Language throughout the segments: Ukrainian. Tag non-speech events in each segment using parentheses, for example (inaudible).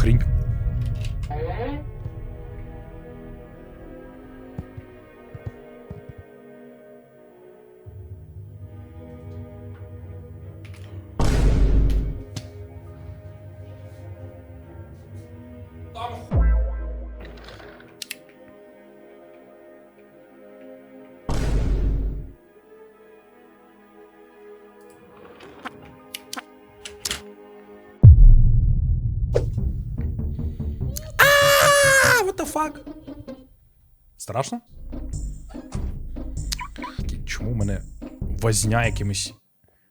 хрінь? Fuck? Страшно? Чому мене возня якимись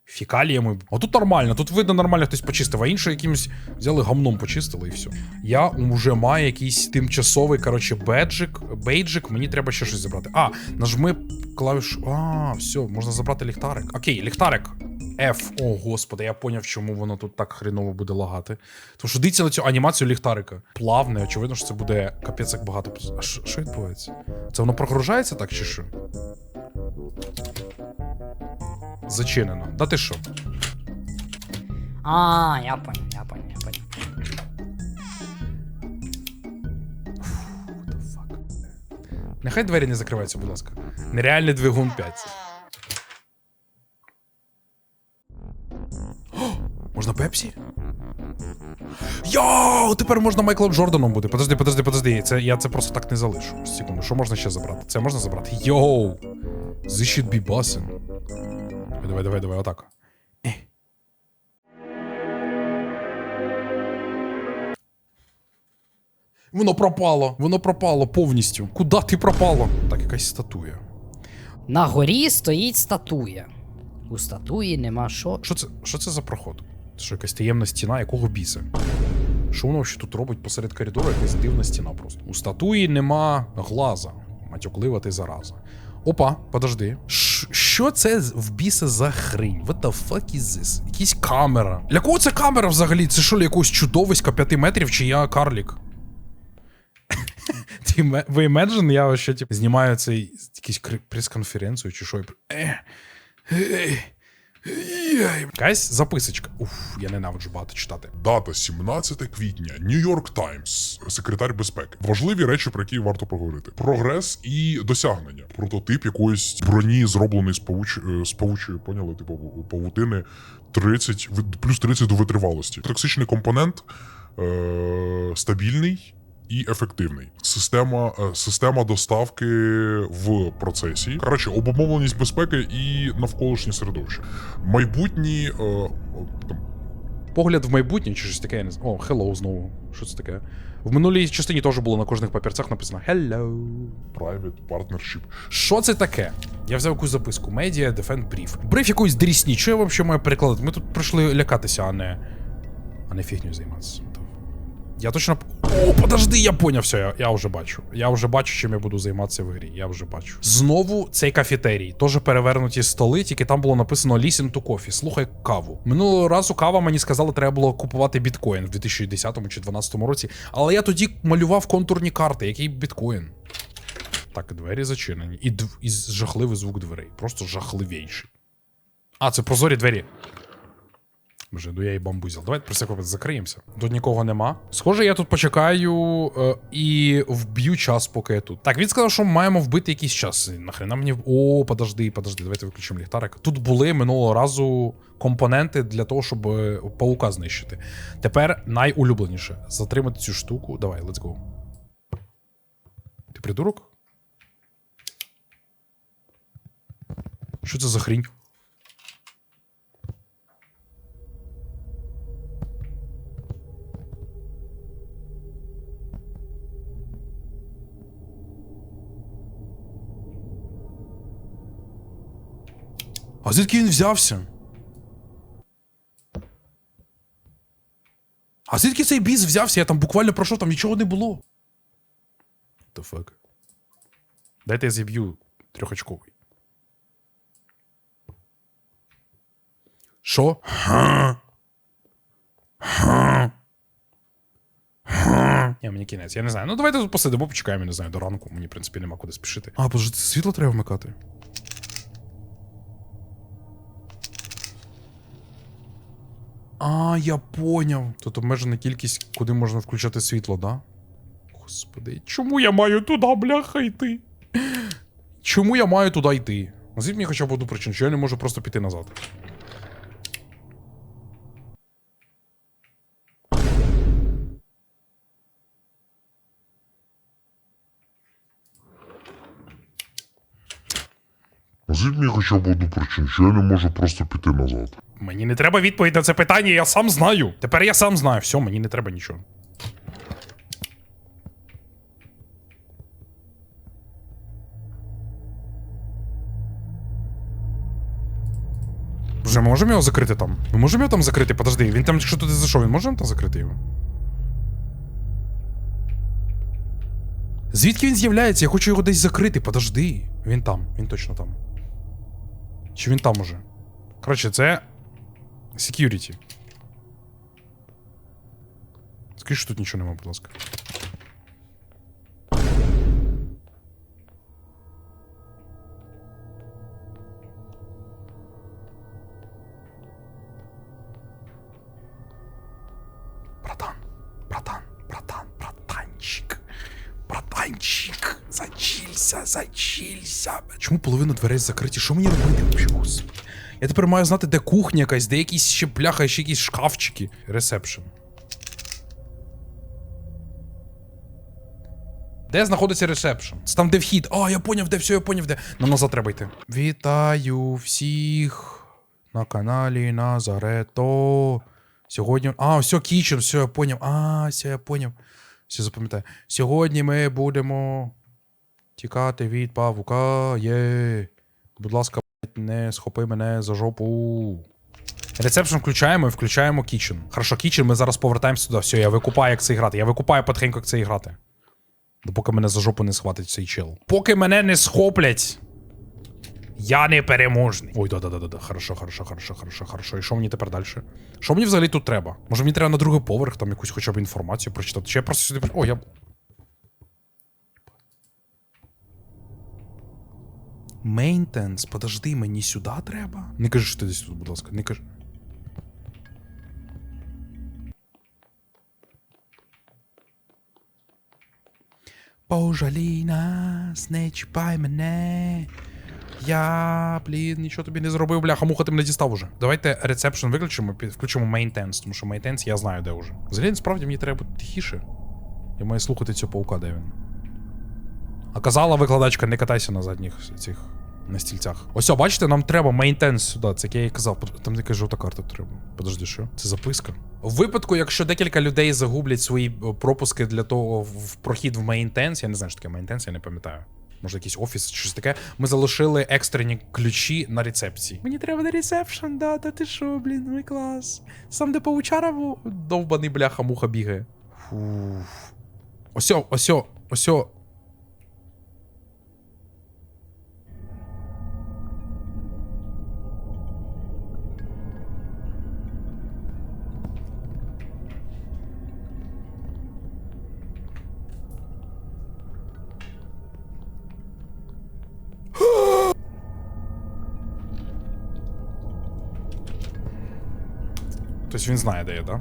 фікаліями? А тут нормально, тут видно нормально хтось почистив, а інше якимось взяли гамном почистили і все. Я вже маю якийсь тимчасовий, коротше, беджик, бейджик, мені треба ще щось забрати. А, нажми клавішу. А, все, можна забрати ліхтарик. Окей, ліхтарик. F. О, господи, я поняв, чому воно тут так хреново буде лагати. Тому що дивіться на цю анімацію ліхтарика. Плавне, очевидно, що це буде капець як багато. А що відбувається? Це воно прогружається так чи що? Зачинено. Да ти що? А, я понял, я понял, я понял. What the fuck? Нехай двері не закриваються, будь ласка. Нереальний двигун 5. Можна Пепсі? Йоу, тепер можна Майклом Джорданом буде. Подожди, подожди, подожди. Це, я це просто так не залишу. Секунду, що можна ще забрати? Це можна забрати? Йоу! This should be. Давай, давай, давай, давай, отак. Е. Воно пропало, воно пропало повністю. Куда ти пропало? Так, якась статуя. На горі стоїть статуя. У статуї нема що. Що це, що це за проход? Це що якась таємна стіна, якого біса? Що воно ще тут робить посеред коридору, якась дивна стіна просто. У статуї нема глаза. Матюклива ти зараза. Опа, подожди. Ш- що це в біса за хрень? What the fuck is this? Якась камера. Для кого це камера взагалі? Це що, для якогось чудовиська 5 метрів, чи я карлік? Ти Ви imagine, я ще типу, знімаю цей якийсь прес-конференцію чи що. Е, е, Якась записочка. Уф, я ненавиджу багато читати. Дата 17 квітня. Нью-Йорк Таймс, секретар безпеки. Важливі речі, про які варто поговорити: прогрес і досягнення. Прототип якоїсь броні, зроблений з павуч... е, з павучої, поняли, типу павутини 30, плюс 30 до витривалості. Токсичний компонент е- стабільний. І ефективний система, е, система доставки в процесі. Коротше, обумовленість безпеки і навколишнє середовище. Майбутні е, там, Погляд в майбутнє чи щось таке, я не знаю. О, hello знову. Що це таке? В минулій частині теж було на кожних папірцях написано Hello. private partnership. Що це таке? Я взяв якусь записку. Media Defend Brief. Бриф якоїсь дрісні. Що я взагалі маю перекладати? Ми тут прийшли лякатися, а не. А не фігню займатися. Я точно. О, подожди, я поняв все, я, я вже бачу. Я вже бачу, чим я буду займатися в грі. Я вже бачу. Знову цей кафетерій. Теж перевернуті столи, тільки там було написано Listen to coffee. Слухай каву. Минулого разу кава мені сказали, треба було купувати біткоін в 2010 чи 2012 році. Але я тоді малював контурні карти. Який біткоін? Так, двері зачинені. І, дв... і жахливий звук дверей. Просто жахливіший. А, це прозорі двері. Боже, ну я і бамбузіл. Давайте про всяк випадок закриємося. Тут нікого нема. Схоже, я тут почекаю е, і вб'ю час, поки я тут. Так, він сказав, що маємо вбити якийсь час. Нахрена мені. О, подожди, подожди, давайте виключимо ліхтарик. Тут були минулого разу компоненти для того, щоб е, паука знищити. Тепер найулюбленіше. Затримати цю штуку. Давай, let's go. Ти придурок? Що це за хрінь? А звідки він взявся? А звідки цей біс взявся? Я там буквально пройшов, там нічого не було. What the fuck? Дайте я зіб'ю трьохочковий. Що? Ха? Ха? Ха? Ні, мені кінець, я не знаю. Ну давайте тут посидимо, почекаємо, я не знаю, до ранку. Мені, в принципі, нема куди спішити. А, боже, світло треба вмикати. А, я поняв. Тут обмежена кількість, куди можна включати світло, да? Господи, чому я маю туди, бляха, йти? Чому я маю туди йти? Назвіть мені хоча б одну причину, що я не можу просто піти назад. Назвіть хоча б одну причину, що я не можу просто піти назад. Мені не треба відповідь на це питання, я сам знаю. Тепер я сам знаю. Все, мені не треба нічого. Вже можемо його закрити там? Ми можемо його там закрити? Подожди, він там, якщо туди зайшов, він може там закрити його? Звідки він з'являється? Я хочу його десь закрити. Подожди. Він там, він точно там. Чи він там уже? Коротше, це Security. Скажи, що тут нічого нема, будь ласка. Чому половина дверей закриті? Що мені робити? Господи? Я тепер маю знати, де кухня якась, де якісь ще бляха, ще якісь шкафчики. Ресепшн. Де знаходиться ресепшн? Це там, де вхід. А, я поняв, де все, я поняв, де. Нам назад треба йти. Вітаю всіх на каналі Назарето. Сьогодні. А, все, кічен, все, я поняв. А, все, я поняв. Все запам'ятаю. Сьогодні ми будемо тікати від павука. Є. Будь ласка, не схопи мене за жопу. Ресепшн включаємо і включаємо кічен. Хорошо, кічен, ми зараз повертаємося туди. Все, я викупаю, як це грати. Я викупаю потихеньку, як це грати. Допоки мене за жопу не схватить цей чел. Поки мене не схоплять. Я не переможний. Ой, да-да-да-да. Хорошо, хорошо, хорошо, хорошо, хорошо. І що мені тепер далі? Що мені взагалі тут треба? Може мені треба на другий поверх там якусь хоча б інформацію прочитати? Чи я просто сюди. О, я. Мейнтенс, подожди, мені сюди треба? Не кажи, що ти десь тут, будь ласка, не кажи. Пожалій нас, не чіпай мене. Я, блін, нічого тобі не зробив, бляха, муха ти мене дістав уже. Давайте ресепшн виключимо, включимо мейнтенс, тому що мейнтенс я знаю, де уже. Взагалі, насправді мені треба бути тихіше. Я маю слухати цього паука, де він. А казала викладачка, не катайся на задніх цих на стільцях. Ось, бачите, нам треба мейнтенс сюди. Це як я і казав. Там якась жовта карта треба. Подожди, що? Це записка. В випадку, якщо декілька людей загублять свої е, пропуски для того в прохід в мейнтенс, я не знаю, що таке мейнтенс, я не пам'ятаю. Може, якийсь офіс щось таке. Ми залишили екстрені ключі на рецепції. Мені треба на ресепшн, да, та ти що, блін, ну клас. Сам де паучара довбаний бляха муха бігає. Фуф. Осьо, осьо, осьо. Тобто він знає, де я, да?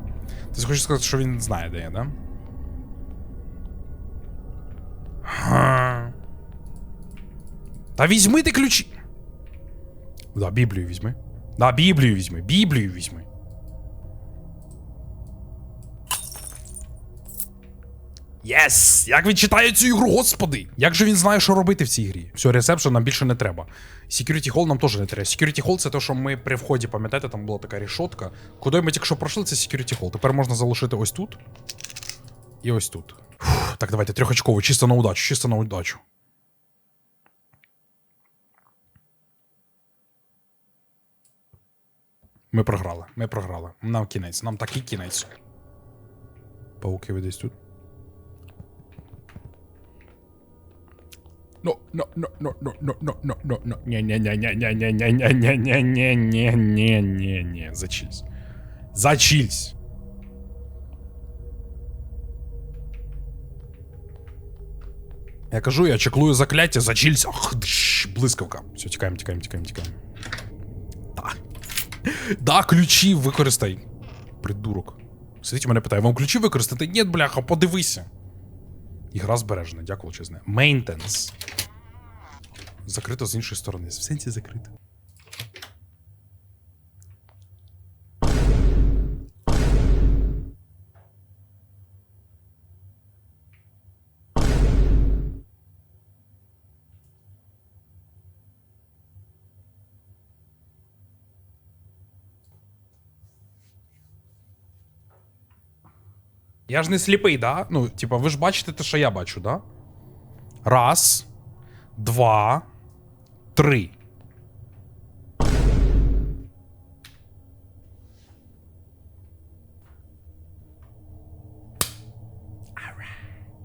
Ти хочеш сказати, що він знає, де я, да? Га. Та візьми ти ключі. Да, Біблію візьми. Да, Біблію візьми. Біблію візьми. Єс! Як він читає цю ігру, господи! Як же він знає, що робити в цій грі? Все, ресепшн нам більше не треба. Security Hall нам теж не треба. Security Hall це те, що ми при вході, пам'ятаєте, там була така рішотка. Куди ми тільки що пройшли, це Security Hall. Тепер можна залишити ось тут. І ось тут. Фух, так, давайте, трьохочково, чисто на удачу, чисто на удачу. Ми програли, ми програли. Нам кінець, нам такий кінець. Пауки ви десь тут. No, no, no, no, no, no, no, no, no, no. Не, не, не, не, не, не, не, не, не, не, не, не, не, не, не. Зачись. Зачись. Я кажу, я чеклую закляття, зачілься. Ах, дш, блискавка. Все, тікаємо, тікаємо, тікаємо, тікаємо. Да. Да, ключі використай. Придурок. Сидить у мене питає, вам ключі використати? Ні, бляха, подивися. Ігра збережена, дякую величезне. Мейнтенс. Закрито з іншої сторони. В сенсі закрито. Я ж не сліпий, да? Ну, типа, ви ж бачите те, що я бачу, да? Раз, два, три.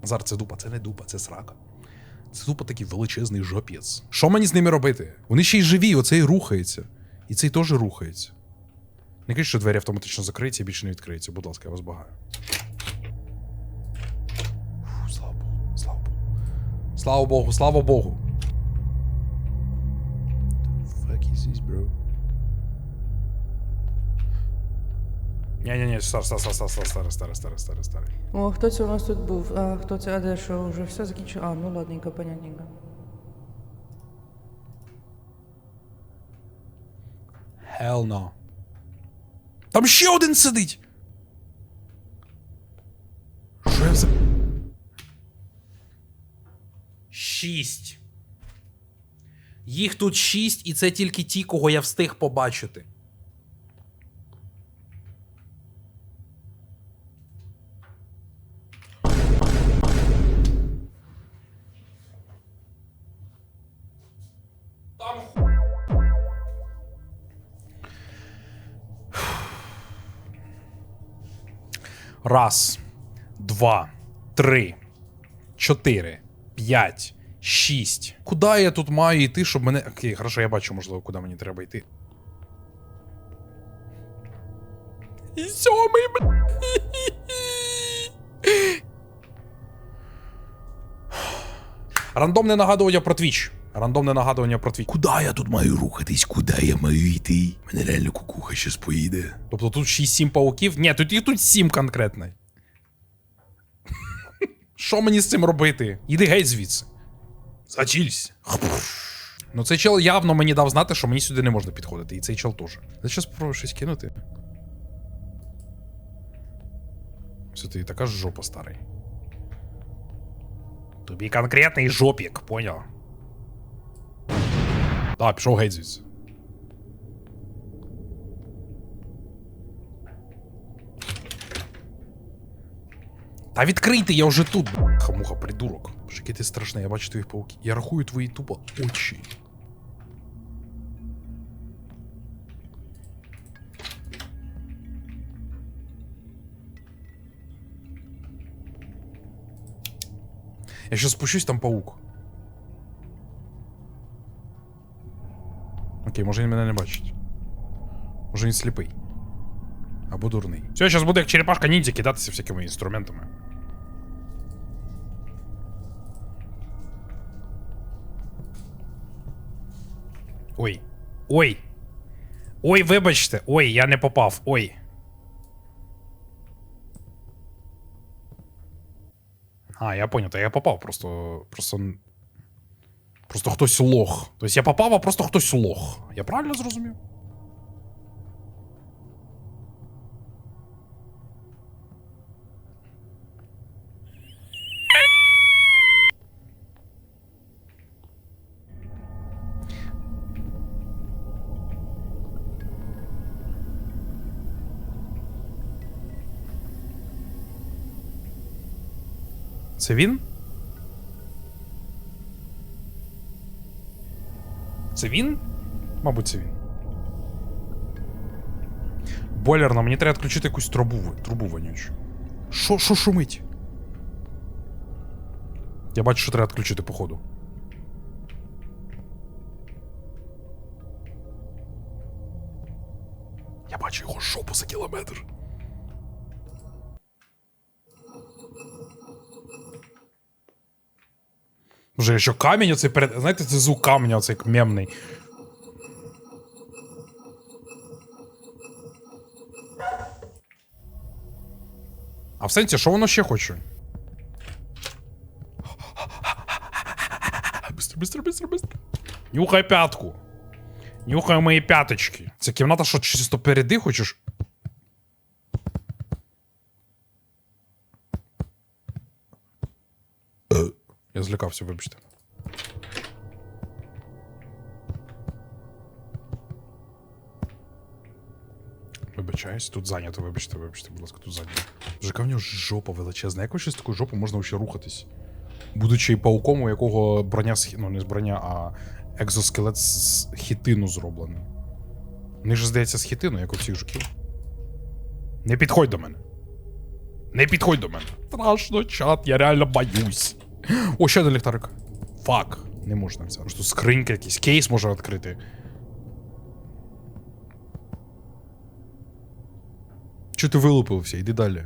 Зараз це дупа, це не дупа, це срака. Це дупа такий величезний жопець. Що мені з ними робити? Вони ще й живі, оцей рухається. І цей теж рухається. Не кажіть, що двері автоматично закриються і більше не відкриються. Будь ласка, я вас благаю. Слава Богу, слава Богу. Fuck is this, bro? Ні-ні-ні, стар, стар, стар, стар, стар, стар, стар, стар, стар, стар. О, хто це у нас тут був? А, хто це? А де що? Вже все закінчило? А, ну ладненько, понятненько. Hell no. Там ще один сидить. Шість. Їх тут шість, і це тільки ті, кого я встиг побачити. Раз, два, три, чотири, п'ять, шість. Куди я тут маю йти, щоб мене. Окей, хорошо, я бачу, можливо, куди мені треба йти. І сьомий, бля. Рандомне нагадування про твіч. Рандомне нагадування про твіч. Куди я тут маю рухатись? Куди я маю йти? Мене реально кукуха щас поїде. Тобто тут 6-7 пауків? Ні, тут їх тут 7 конкретно. Що мені з цим робити? Іди геть звідси. Зачілься. Ну цей чел явно мені дав знати, що мені сюди не можна підходити, і цей чел теж. Я зараз спробую щось кинути. Все, ти така ж жопа старий. Тобі конкретний жопік, поняв? Так, пішов геть звідси. Та відкрийте, я вже тут, хамуха, придурок. Боже, який ти страшний, я бачу твоїх пауків. Я рахую твої тупо очі. Я сейчас спущусь, там паук. Окей, може він мене не бачить. Може він сліпий. Або дурний. Все, зараз буде як черепашка ніндзя кидатися всякими інструментами. Ой. Ой. Ой, вибачте. Ой, я не попав. Ой. А, я понял, то я попав, просто. Просто. Просто хтось лох. Тобто я попав, а просто хтось лох. Я правильно зрозумів? Це він? Це він? Мабуть, це він. Бойлерна, мені треба відключити якусь трубу, трубу вонючу. Що, що шумить? Я бачу, що треба відключити, походу. Я бачу його жопу за кілометр. Вже що камінь оцей перед. Знаєте, це звук каменя оцей мемний. А в сенсі, що воно ще хоче? Быстро, быстро, быстро, быстро. Нюхай п'ятку. Нюхай мої п'яточки. Це кімната, що чисто переди хочеш? Злякався, вибачте. Вибачаюсь, тут зайнято, вибачте, вибачте, будь ласка, тут зайнято. Жека в нього жопа величезна. Як ще з такою жопою можна ще рухатись? Будучи пауком, у якого броня ну не з броня, а екзоскелет з хітину зроблений. Вони ж, здається, з хітину, як у всіх жуків. Не підходь до мене. Не підходь до мене. Страшно, чат, я реально боюсь. О, ще один ліхтарик. Фак. Не можна взяти. Просто скринька якийсь, кейс може відкрити. Чого ти вилупився? Іди далі.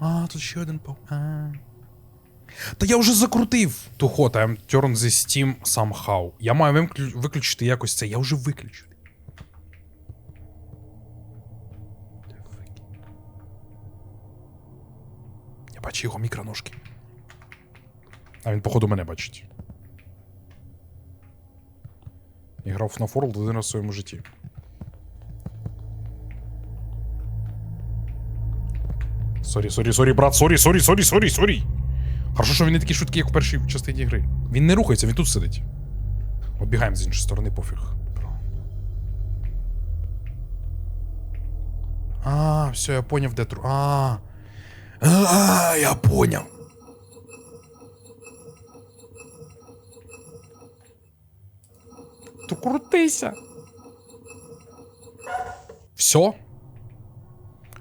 А, тут ще один пау. А. Та я вже закрутив. To hot, I'm turn the steam somehow. Я маю виключити якось це. Я вже виключив. Бачу його мікроножки. А він, походу, мене бачить. Я грав на Форлд один раз в своєму житті. Сорі, сорі, сорі, брат, сорі, сорі, сорі, сорі, сорі. Хорошо, що він не такий швидкий, як у першій частині гри. Він не рухається, він тут сидить. Обігаємо з іншої сторони, пофіг. А, все, я поняв, де тру. А. А, я поняв. То крутися. Все?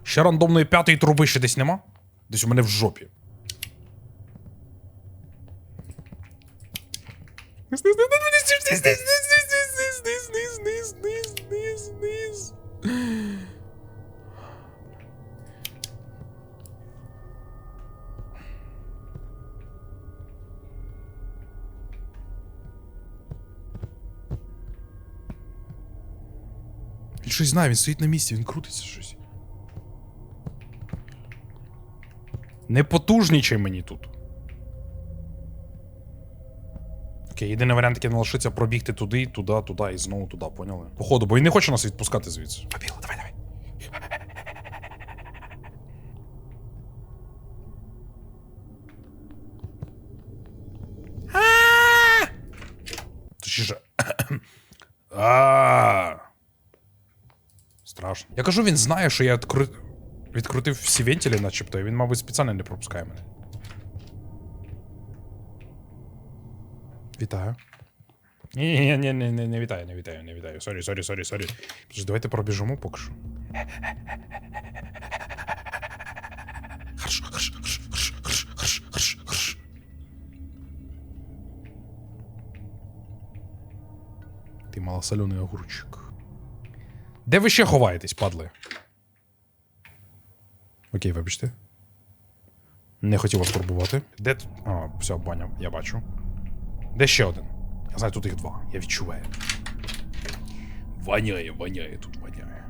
Ще рандомної п'ятої труби ще десь нема? Десь у мене в жопі. Низ, низ, низ, низ, низ, низ, низ, низ, низ, низ, низ, низ, низ, низ. Щось знає, він стоїть на місці, він крутиться щось. Не потужнічай мені тут. Окей, єдиний варіант, який не лишиться пробігти туди, туди, туди і знову туди, поняли? Походу, бо він не хоче нас відпускати звідси. Побігли, давай, давай. Точніше. (coughs) А! Страшно. Я кажу, він знає, що я відкру... відкрутив всі вентилі, начебто, і він, мабуть, спеціально не пропускає мене. Вітаю. Ні, ні, ні, ні, не вітаю, не вітаю, не вітаю. Сорі, сорі, сорі, сорі. Давайте пробіжимо поки що. Ти малосолений огурчик. Де ви ще ховаєтесь, падли? Окей, вибачте. Не хотів вас турбувати. Де тут. А, все, поняв, я бачу. Де ще один? Я знаю, тут їх два. Я відчуваю. Воняє, воняє, тут воняє.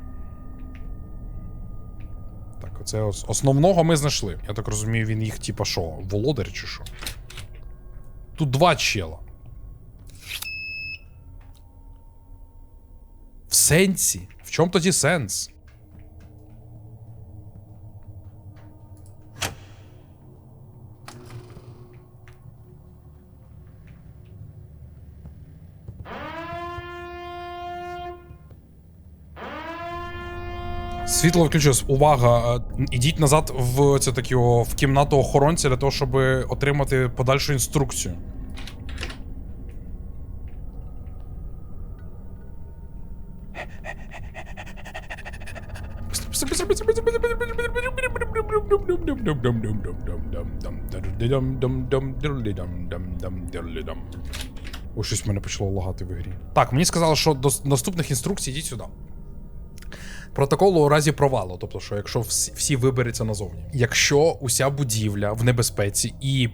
Так, оце ос- основного ми знайшли. Я так розумію, він їх, типа, що, володар чи що? Тут два чела. В сенсі? В чому тоді сенс? Світло виключилось. Увага! е, Ідіть назад в це такі, о, в кімнату охоронця для того, щоб отримати подальшу інструкцію. О, щось в мене почало лагати в ігрі. Так, мені сказали, що до наступних інструкцій йдіть сюди. Протокол у разі провалу, тобто, що якщо всі, всі виберуться назовні. Якщо уся будівля в небезпеці і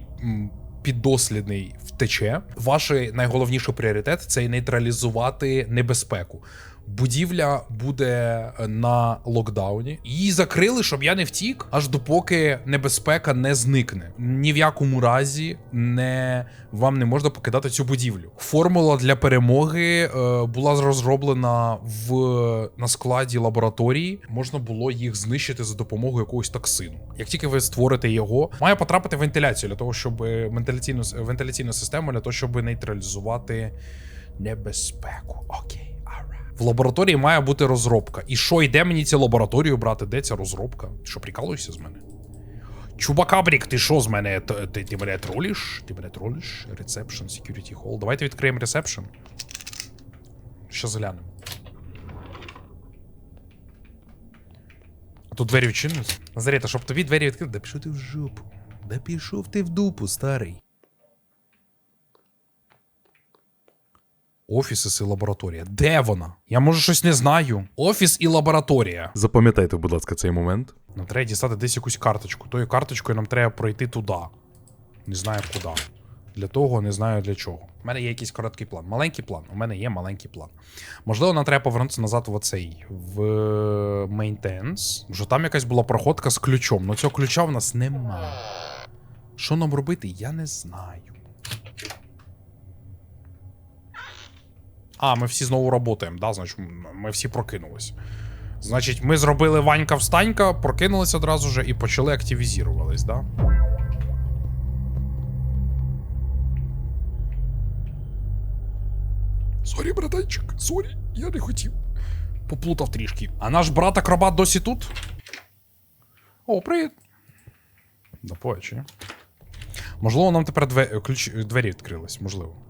піддослідний втече. Ваш найголовніший пріоритет це нейтралізувати небезпеку. Будівля буде на локдауні. Її закрили, щоб я не втік, аж допоки небезпека не зникне. Ні в якому разі не вам не можна покидати цю будівлю. Формула для перемоги е, була розроблена в на складі лабораторії. Можна було їх знищити за допомогою якогось токсину. Як тільки ви створите його, має потрапити вентиляцію для того, щоб вентиляційну вентиляційну систему для того, щоб нейтралізувати небезпеку. Окей. В лабораторії має бути розробка. І що йде мені цю лабораторію брати? Де ця розробка? Ти що, прикалуєшся з мене? Чубакабрік, ти що з мене? Ти, ти мене тролиш? Ти мене тролиш? Reception, security hall. Давайте відкриємо ресепшн. Що заглянемо. А тут двері відчинились? Назарета, щоб тобі двері відкрити, да пішов ти в жопу. Да пішов ти в дупу, старий. Офіс і лабораторія. Де вона? Я може щось не знаю. Офіс і лабораторія. Запам'ятайте, будь ласка, цей момент. Нам треба дістати десь якусь карточку. Тою карточкою нам треба пройти туди. Не знаю куди. Для того не знаю для чого. У мене є якийсь короткий план. Маленький план. У мене є маленький план. Можливо, нам треба повернутися назад в оцей в Maintenance. Вже там якась була проходка з ключом. Ну цього ключа в нас нема. Що нам робити, я не знаю. А, ми всі знову працюємо, да? Значить, ми всі прокинулись. Значить, ми зробили Ванька встанька, прокинулись одразу же і почали активізувались, да? Сорі, братанчик, сорі, я не хотів. Поплутав трішки. А наш брат акробат досі тут? О, привіт. Да поечі. Можливо, нам тепер две... ключ... двері відкрились, можливо.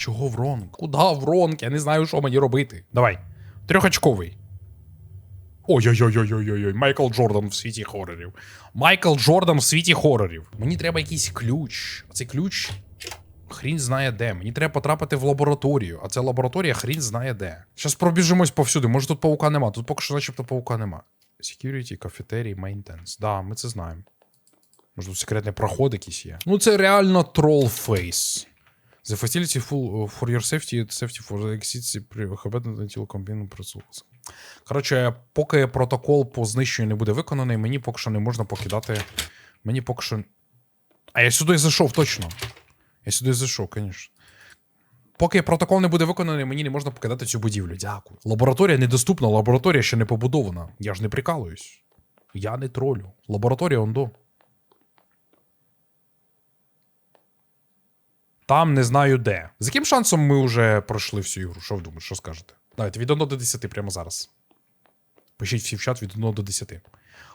Чого вронк? Куда вронк? Я не знаю, що мені робити. Давай. Трьохочковий. Ой-ой-ой-ой-ой-ой. Майкл Джордан в світі хорорів. Майкл Джордан в світі хорорів. Мені треба якийсь ключ. А цей ключ. Хрін знає де. Мені треба потрапити в лабораторію, а ця лабораторія хрін знає де. Щас пробіжимось повсюди. Може тут паука нема. Тут поки що начебто паука нема. Security, кафетерій, maintenance. Да, ми це знаємо. Може тут секретний проход якийсь є. Ну це реально трол фейс. The facility full uh, for your safety, safety for the exit prohibited until combined process. Коротше, поки протокол по знищенню не буде виконаний, мені поки що не можна покидати. Мені поки що. А я сюди зайшов, точно. Я сюди зайшов, звісно. Поки протокол не буде виконаний, мені не можна покидати цю будівлю. Дякую. Лабораторія недоступна, лабораторія ще не побудована. Я ж не прикалуюсь. Я не тролю. Лабораторія ондо. Там не знаю де. З яким шансом ми вже пройшли всю ігру? Що ви думаєте, що скажете? Давайте від 1 до 10 прямо зараз. Пишіть всі в чат від 1 до 10.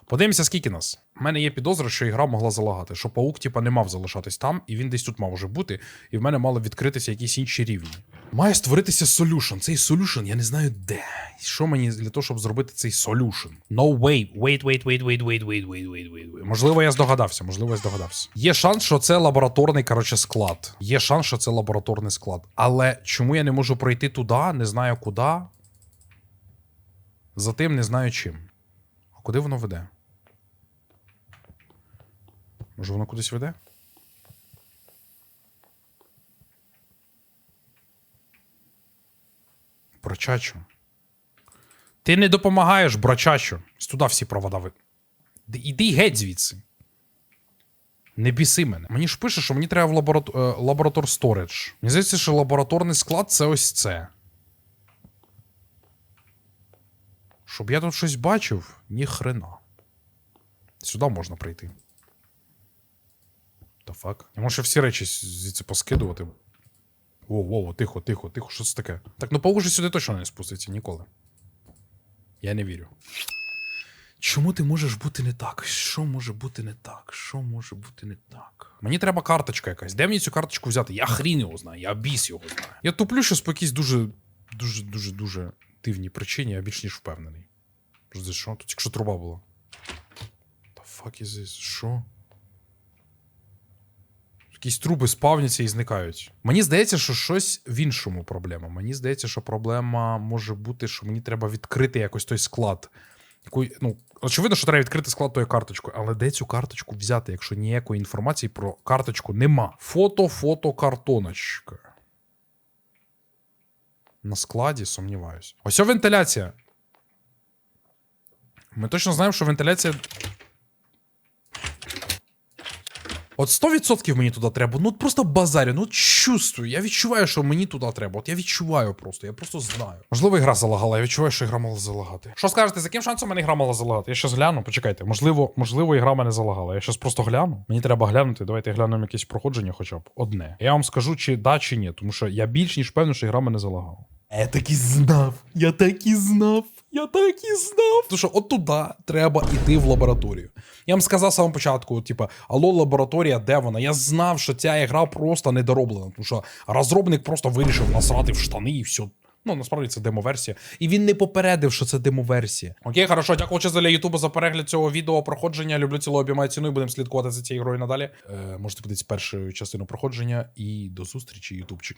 Подивимося, скільки нас. У мене є підозра, що ігра могла залагати, що паук, типа, не мав залишатись там, і він десь тут мав уже бути, і в мене мали відкритися якісь інші рівні. Має створитися solution. Цей solution я не знаю де. Що мені для того, щоб зробити цей solution? No wait, wait, wait, wait, wait, wait, wait, wait, wait, wait. Можливо, я здогадався, можливо, я здогадався. Є шанс, що це лабораторний, коротше, склад. Є шанс, що це лабораторний склад. Але чому я не можу пройти туди, не знаю куди. Затим не знаю чим. Куди воно веде? Може воно кудись веде? Брачачу. Ти не допомагаєш, брачачу. Туди всі провода ви. Іди геть звідси. Не біси мене. Мені ж пише, що мені треба в лаборатор, лаборатор Storage. Мені здається, що лабораторний склад це ось це. Щоб я тут щось бачив, ні хрена. Сюди можна прийти. Та фак. Я можу всі речі звідси поскидувати. Воу, воу, тихо, тихо, тихо, що це таке? Так, ну паук же сюди точно не спуститься ніколи. Я не вірю. Чому ти можеш бути не так? Що може бути не так? Що може бути не так? Мені треба карточка якась. Де мені цю карточку взяти? Я хрін його знаю, я біс його знаю. Я туплю щось по якійсь дуже, дуже, дуже, дуже дивній причині, я більш ніж впевнений. Що що? Тут якщо труба була. The fuck is this? Що? Якісь труби спавняться і зникають. Мені здається, що щось в іншому проблема. Мені здається, що проблема може бути, що мені треба відкрити якось той склад. Яку, ну, очевидно, що треба відкрити склад тої карточкою, але де цю карточку взяти, якщо ніякої інформації про карточку нема? Фото, фото, картоночка. На складі сумніваюся. Ось вентиляція. Ми точно знаємо, що вентиляція. От 100% мені туди треба. Ну просто базарю, ну чувствую. Я відчуваю, що мені туди треба. От я відчуваю просто, я просто знаю. Можливо, ігра залагала, я відчуваю, що ігра мала залагати. Що скажете, з яким шансом мене ігра мала залагати? Я щас гляну, почекайте. Можливо, можливо, ігра мене залагала. Я щас просто гляну. Мені треба глянути. Давайте глянемо якесь проходження, хоча б одне. Я вам скажу, чи да, чи ні, тому що я більш ніж певний, що ігра мене залагала. Я так і знав. Я так і знав. Я так і знав. Тому що от туди треба йти в лабораторію. Я вам сказав з самого початку, типа, алло, лабораторія, де вона? Я знав, що ця ігра просто недороблена, тому що розробник просто вирішив насрати в штани і все. Ну, насправді це демоверсія. І він не попередив, що це демоверсія. Окей, хорошо, дякую для Ютубу за перегляд цього відео проходження. Люблю цілу обіймаю ціну і будемо слідкувати за цією грою надалі. Е, можете подивитися першу частину проходження і до зустрічі, Ютубчик.